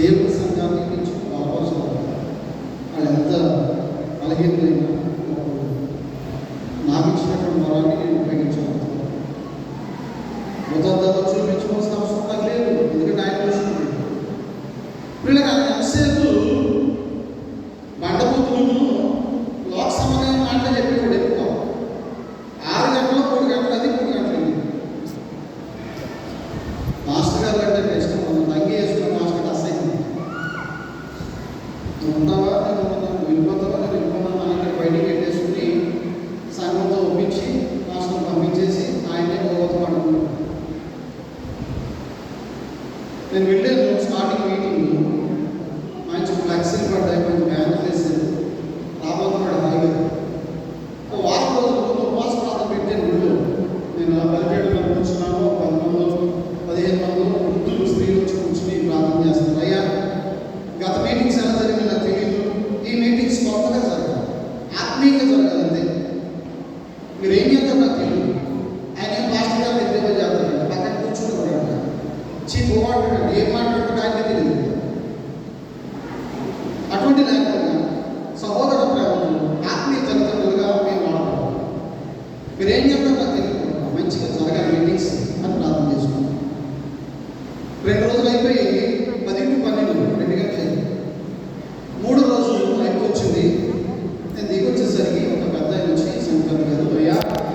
దేవుని సంఘాన్ని నుంచి బాగా వాళ్ళు ఎంత బలహీనమైన నాకు ఇచ్చినటువంటి వరాన్ని నేను ఉపయోగించగలుగుతాను ఉదాహరణ చూపించవలసిన అవసరం నాకు లేదు. ఎందుకంటే ఆయన చూసుకుంటాడు వీళ్ళకి ఎంతసేపు బండబూతులను లోక మాటలు మాట చెప్పేవాడు ఎక్కువ. ఆరు గంటలు మూడు గంటలు అది మూడు గంటలు. మాస్టర్ గారు అంటే నువ్వు ఉన్నావా నేను ఉన్నాను వెళ్ళిపోతావా నేను వెళ్ళిపోతాను అని బయటికి పెట్టేసుకుని సంఘంతో ఒప్పించి పంపించేసి ఆయనే భగవత్ పడుకున్నాడు నేను వెళ్ళాను స్టార్టింగ్ మీటింగ్. ఆత్మీయంగా జరగాలి మీరు ఏం చేస్తారు నాకు తెలియదు ఆయన ఏం పాస్టర్ గారు నిర్దేశం చేస్తారంట పక్కన కూర్చుని కూడా చీఫ్ మాట్లాడండి ఏం మాట్లాడుతుంటే ఆయన తెలియదు అటువంటి లేకుండా సహోదర ప్రేమలు ఆత్మీయ తల్లిదండ్రులుగా మేము వాడతాం మీరు ఏం చెప్తారో నాకు తెలియదు మంచిగా జరగాలి మీటింగ్స్ అని ప్రార్థన చేసుకున్నాం రెండు రోజులు అయిపోయి Obrigado.